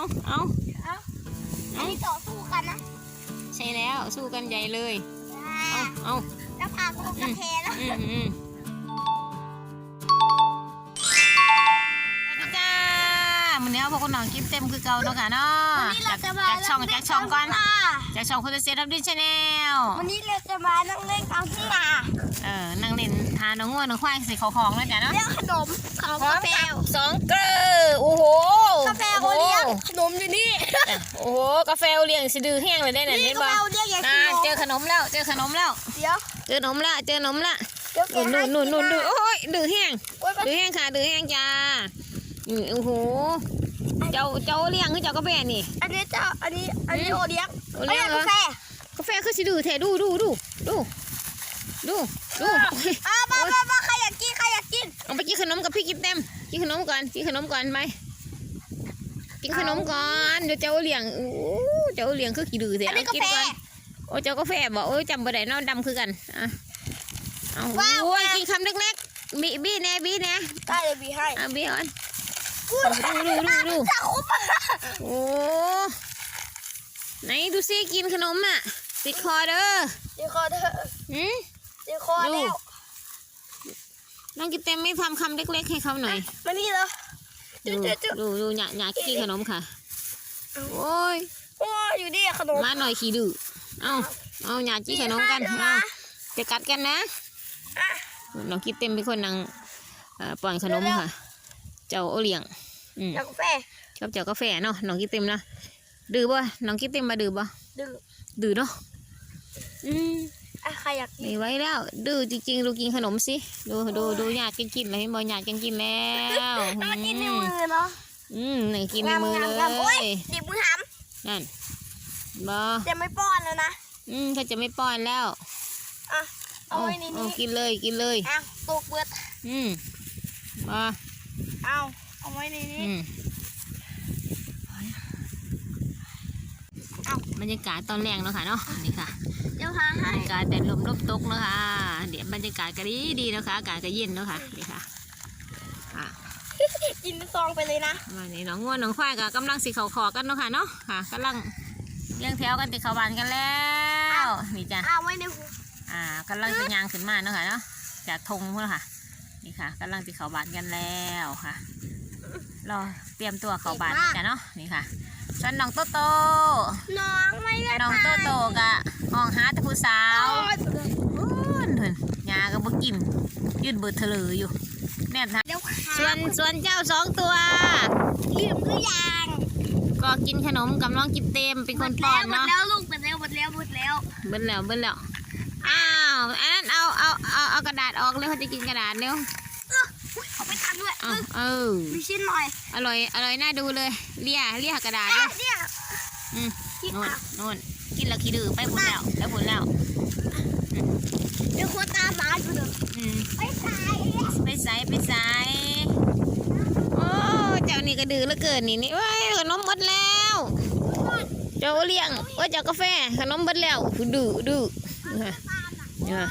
เอาเอาเอ้าอันนี้ต่อสู้กันนะ ใช่แล้วสู้กันใหญ่เลย เอาเอาแล้วพาก็ลงกระเพแล้ว พวกคุณน้องกิฟเต็มคือเก่าเนาะค่ะเนาะวันนี้เราจากจะมาจากช่องจากช่องก่อน ค่ะจากช่องคุณเซทับดินชาแนลวันนี้เราจะมานั่งเล่นเอาที่นาเออนั่งเล่นทานน้องง่วงน้องควายสีของของแล้วจ้ะเนาะเรื่องขนมของกาแฟสองเกลือโอ้โหกาแฟโอเลี้ยงขนมอยู่นี่โอ้โหกาแฟโอเลี้ยงสะดือแห้งเลยได้ไหนนี่เห็นกาบ่แฟโอเลี้ยงอย่างอ่ากินเจอขนมแล้วเจอขนมแล้ว เดี๋ยวเจอขนมละเจอขนมละเดี๋ยวแกนุ่นนุ่นนุ่นนุ่นดูโอ้ยดื้อแห้งโอ๊ยดื้อแห้งค่ะดื้อแห้งจ้าอืมโอ้โห เจ้าเจ้าเลี้ยงคือเจ้ากาแฟนี่ อันนี้เจ้าอันนี้อันนี้โอเลี้ยงโอเลี้ยงเหรอ กาแฟกาแฟคือสิดื้อแท้ดูดูดูดูดูดูอ่ามามามาใครอยากกินใครอยากกินเอาไปกินขนมกับพี่กินเต็มกินขนมก่อนกินขนมก่อนไปกินขนมก่อนเดี๋ยวเจ้าเลี้ยงอู้เจ้าเลี้ยงคือขี้ดื้อแท้อันนี้เอากากินแฟ ก่อนโอ้เจ้ากาแฟบอกโอ้ยจำบ่ได้เนอนดำคือกันอะเอาว้าวโอ้ยกินคำเล็กๆบีบีแน่บีแน่ได้เลยบีให้อะบีอ่อนพู ดดูดูดูดูจะคุบโอ้ไหนดูซิกินขนมอะ ติดคอเด้อเดี๋ยวคอเธอหืมเดี๋ยวคอแล้วน้องกินเต็มไม่ทำคำเล็กๆให้เขาหน่อยมานี่เลยดูจุ๊บดูดูหยาหยากินขนมค่ะ โอ้ยโอ้ยอยู่นี่ขนม มาหน่อยขี้ดื้อเอาเอาหยากินขนมกันเอาจะกัดกันนะอะน้องกินเต็มเป็นคนนางเอ่อป้อนขนมค่ะ เจ้าโอเลี้ยงอืมแล้วกาแฟชอบเจ้ากาแฟเนาะน้องกินเต็มนะดื้อบ่น้องกินเต็มมาดื้อบ่ดึงดื้อเนาะอืมอะใครอยากกินไม่ไหวแล้ว ดื้อจริงๆดูกินขนมสิดูดูดูหยาดกินกินเลยเห็นบ่หยาดกินกินแล้วแล้วมากินในมือเนาะอืมหนึ่งกินในมือเลงามๆๆโอ้ยยดิบมือหนั่นบ่ำจะไม่ป้อนแล้วนะอืมเขาจะไม่ป้อนแล้วอะเอาไว้ในเอานี้กินเลยกินเลยอะตกเบิดอืมบ่ เอาเอาไว้ในนี้อืมบรรยากาศตอนแรงเนาะค่ะเนาะนี่ค่ะเดี๋ยวหาบรให้รยากาศแต่ลมลบตกเนาะค่ะเดี๋ยวบรรยากาศก็ดีดีเนาะค่ะอากาศก็เย็นเนาะค่ะนี่ค่ะค่ะกินเป็นซองไปเลยนะวันนี้น้องง่วนน้องควายก็กำลังสีเขาขอกันเนาะค่ะเนาะค่ะกำลังเลี้ยงแถวกันติดเขาบานกันแล้วนี่จ้ะเอาไว้ในหูอ่ากำลังจะยางขึ้นมาเนาะค่ะเนาะจากธงเพื่อค่ะ นี่ค่ะกำลังติดเขาบานกันแล้วค่ะรอเตรียมตัวเขาบานจ้ะเนาะนี่ค่ะส่วนน้องโตโตน้องไม่ได้น้องโตโตกะห้องหาแตะผู้สาเอาวอุ้นเพิ่นยาก็บ่กิน ยืดเบิดเถลออยู่แน่นค่ะเดี๋ยวขาส่วนส่วนเจ้าสองตัวลืมหรือยังก็กินขนมกับน้องกินเต็มเป็นคนป้อนหมดเนาะแล้วลูกหมดแล้วหมดแล้วหมดแล้วเบิ้ลแล้วเบิ้ลแล้ว อ้าวอันนั้นเอาเอาเอาเอากระดาษออกเลยเขาจะกินกระดาษเร็วอุ๊ยเอาไปทันด้วยเอาเออมีชิ้นหน่อยอร่อยอร่อยน่าดูเลยเลี่ยเลี่ยกระดาษเลอะยเนี่ยอืมที่นู่นอะนู่นกินแล้วขี้ดื้อไปผลแล้วไปผลแล้วเดี๋ยวโคตรตามมาอยู่เด้ออืม ไปใส่ไปใส่ไปใส่โอ้ เจ้านี่ก็ดื้อเหลือเกินนี่นี่เว้ยขนมหมดแล้ว เจ้าเลี้ยงว่าเจ้ากาแฟขนมหมดแล้วดื้อดื้อ เนี่ย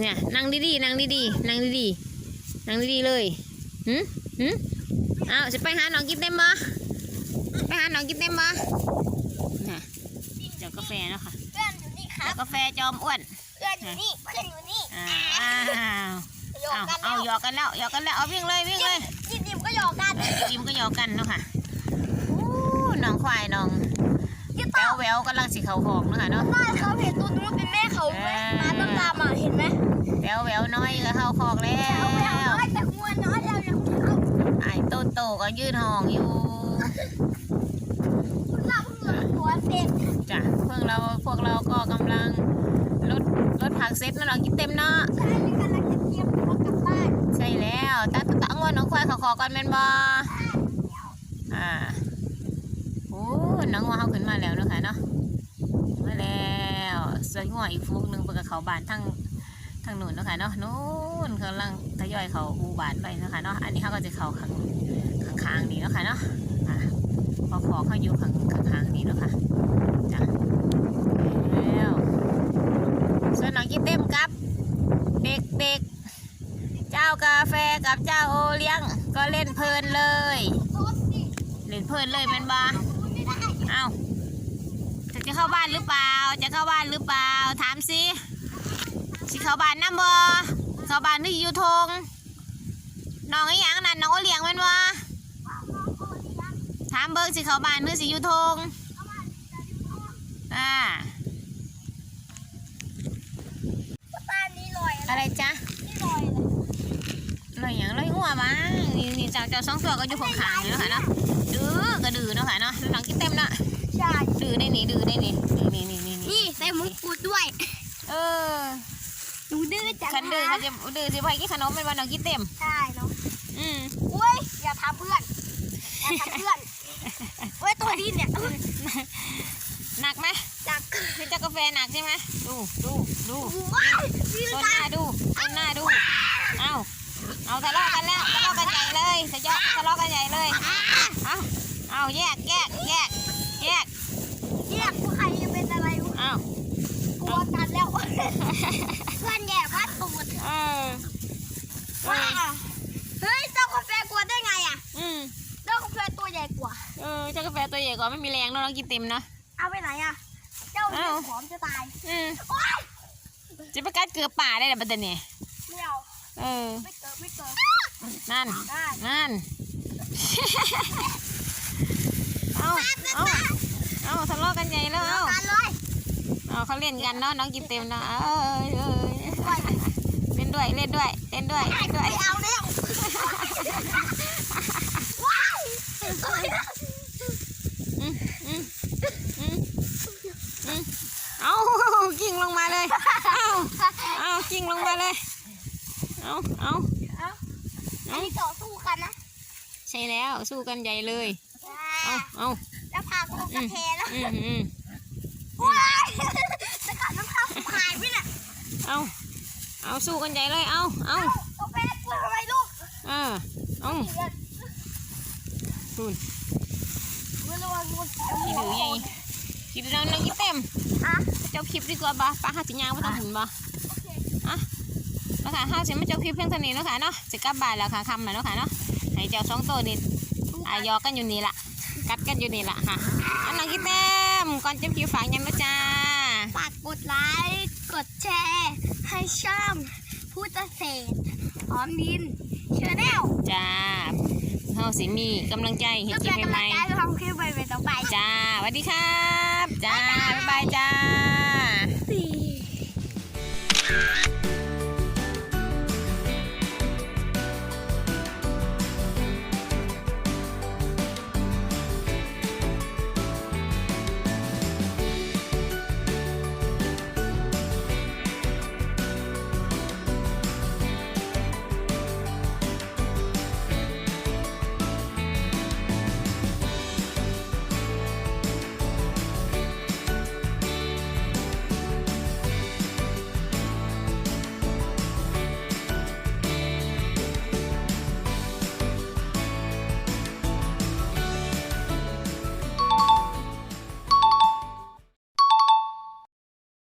เนี่ยเนี่ยนั่งดีๆนั่งดีๆนั่งดีๆนั่งดีๆเลยหืมหืมเอาจะไปหาหนองกินเต็มบ่ไปหาหนองกินเต็มบ่น่ะเจ้ากาแฟเนาะค่ะเพื่อนอยู่นี่ครับเจ้ากาแฟจอมอ้วนเพื่อนอยู่นี่เพื่อนอยู่นี่อ้าวหยอกเอากันเอาแล้วหยอกกันแล้วหยอกกันแล้วเอาวิ่งเลยวิ่งเลยกินดิบก็หยอกกันเออจิมก็หยอกกันเนาะค่ะอู้น้องควายน้อง ลังสีเขาหองเนาะค่ะเนาะบ้านเขาเห็นตัวนู้นเป็นแม่เขาไหมมาตามตามๆอะเห็นไหมแววแววน้อยก็เข้าคอกแล้วเอาไปเอาน้อยแต่งัวน้อยเรายังเอาไอ้โตโตก็ยืนห้องอยู่คุณเราเพิ่งลงหัวเสร็จจ้ะเพิ่งเราพวกเราก็กำลังลดลดผักเซ็ตนะน้องกินเต็มเนาะใช่นี่กำลังจะเตรียมตัวกลับบ้านใช่แล้วตาตาตะงวนน้องควายเขาขอก่อนแม่นบ่อ่าโอ้น้องงัวเขาขึ้นมาแล้วเนาะค่ะเนาะมาแล้วส่วน งัวอีกฟูกหนึ่งเปิดกับเขาบานทั้งทั้งหนู่นเนาะค่ะเนาะนู่นกำลังทยอยเขาอูบานไปเนาะค่ะเนาะอันนี้เขาก็จะเขาข้างข้างๆนี่เนาะค่ะเนาะพอขอเขาอยู่ข้างข้างๆนี่เนาะค่ะจ้ะแล้วส่วนน้องกินเต็มกับเด็กๆเจ้ากาแฟกับเจ้าโอเลี้ยงก็เล่นเพลินเลย เล่นเพลินเลยมันบ่เอ้า จะจะเข้าบ้านหรือเปล่า จะเข้าบ้านหรือเปล่า ถามสิสิเข้าบ้านน้ำบ่เข้าบ้านหรืออยู่ทงน้องไอ้หยังนั่นน้องโอเลี้ยงแมันบ่ถามเบิ่งสิเข้าบ้านหรือสิอยู่ทงอ่าบ้านนี้ลอยอะไรอะไรจ๊ะนี่ลอยอะไรลอยหยังลอยหัวมานี่นี่เจ้าเจ้าสองตัวก็อยู่ข้างๆอยู่เนาะค่ะเนาะดื้อก็ดื้อเนาะค่ะเนาะหลังกินเต็มเนาะ ใช่ดื้อได้นี่ดื้อได้นี่นี่นี่นี่นี่นี่ใส่มงกุฎด้วย เออหนูดื้อจังคันดื้อนะคันจะดื้อสิไปกินขนมเป็นวันน้องกินเต็มใช่เนาะอืมอุ้ยอย่าทำเพื่อนอย่าทำเพื่อนเว้ยตัวนี้เนี่ยหนักไหมจักเป็นเจ้ากาแฟหนักใช่ไหมดูดูดูว้ายนี่ต้นนะหน้าดูต้นหน้าดูเอาเอาทะเลาะกันแล้วทะเลาะกันใหญ่เลยทะเลาะทะเลาะกันใหญ่เลยเอาเอาแยกแยกแยกแยก เนี่ยพวกใครจะเป็นอะไรวะ เอา กลัว กันแล้วเพื่อนแย่ว่าตูดเออเอว้าอเฮ้ยเจ้ากาแฟกลัวได้ไงอะอืมเจ้ากาแฟตัวใหญ่กว่า เออเจ้ากาแฟตัวใหญ่กว่าไม่มีแรงเนอะน้องกินเต็มเนาะเอาไปไหนอะ เจ้าเนี่ยเอ้า ผอมจะตายอืมโอ๊ยจะไปกัดเกลือป่าได้แต่ประเด็นเนี่ยไม่เอาเออ ไม่เกิดไม่เกิดนั่น ได้นั่น เอาเอาเอาทะเลาะกันใหญ่แล้ว เอา กันเลย เอาเขาเล่นกันเนาะน้องกินเต็มเนาะเออเออเล่นด้วยเล่นด้วยเล่นด้วยเล่นด้วยไม่เอาแล้วว้ายอืมอืมอืมอืมเอากิ่งลงมาเลยเอาเอากิ่งลงมาเลยเอาเอาเอาอันนี้ต่อสู้กันนะใช่แล้วสู้กันใหญ่เลยเอาเอาแล้วพากูกระเทแล้วอืมอืมว้าย จะกัดน้ำข้าวหายไปน่ะเอาเอาสู้กันใหญ่เลยเอาเอากาแฟกลัวทำไมลูกเออเอาคุณไม่ระวังมันกินหรือไงกินแล้วน้องกินเต็มอะเจ้าคลิปดีกว่าบ่ป้าหาสิยางว่าต้องหุ่นบ่อะแล้วค่ะห้าสิมาเจ้าคลิปเพียงเท่านี้เนาะค่ะเนาะจะกลับบ้านแล้วค่ะคำแล้วเนาะค่ะเนาะให้เจ้าสองตัวนี่อายอกันอยู่นี่ละกัดกันอยู่นี่ละค่ะอันน้องกินเต็ม ก่อนจมคิวฝากยังมาจ้าฝากกดไลค์กดแชร์ ให้ช่องพูดเกษตรออมดินเชอแนลจ้าเฮาสิมีกำลังใจเห็นคลิปใหม่ๆทำคลิปใหม่ๆต่อไปจ้าสวัสดีครับ จ้าบ๊ายบายจ้า